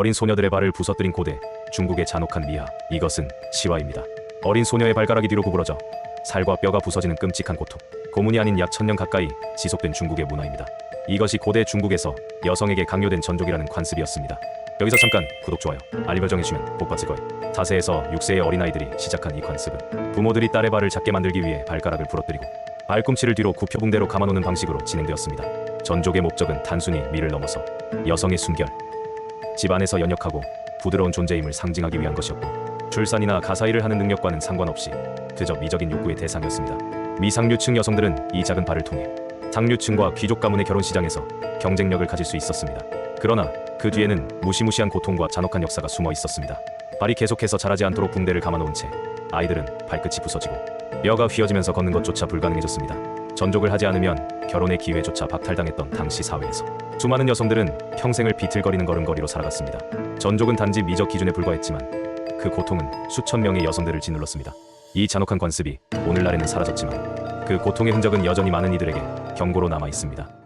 어린 소녀들의 발을 부서뜨린 고대, 중국의 잔혹한 미화, 이것은 시화입니다. 어린 소녀의 발가락이 뒤로 구부러져 살과 뼈가 부서지는 끔찍한 고통. 고문이 아닌 약 천년 가까이 지속된 중국의 문화입니다. 이것이 고대 중국에서 여성에게 강요된 전족이라는 관습이었습니다. 여기서 잠깐 구독, 좋아요, 알림 설정해주시면 복 받을 거예요. 4세에서 6세의 어린아이들이 시작한 이 관습은 부모들이 딸의 발을 작게 만들기 위해 발가락을 부러뜨리고 발꿈치를 뒤로 굽혀 붕대로 감아놓는 방식으로 진행되었습니다. 전족의 목적은 단순히 미를 넘어서 여성의 순결, 집안에서 연약하고 부드러운 존재임을 상징하기 위한 것이었고 출산이나 가사일을 하는 능력과는 상관없이 그저 미적인 욕구의 대상이었습니다. 미상류층 여성들은 이 작은 발을 통해 상류층과 귀족 가문의 결혼 시장에서 경쟁력을 가질 수 있었습니다. 그러나 그 뒤에는 무시무시한 고통과 잔혹한 역사가 숨어 있었습니다. 발이 계속해서 자라지 않도록 붕대를 감아놓은 채 아이들은 발끝이 부서지고 뼈가 휘어지면서 걷는 것조차 불가능해졌습니다. 전족을 하지 않으면 결혼의 기회조차 박탈당했던 당시 사회에서 수많은 여성들은 평생을 비틀거리는 걸음걸이로 살아갔습니다. 전족은 단지 미적 기준에 불과했지만 그 고통은 수천 명의 여성들을 짓눌렀습니다. 이 잔혹한 관습이 오늘날에는 사라졌지만 그 고통의 흔적은 여전히 많은 이들에게 경고로 남아 있습니다.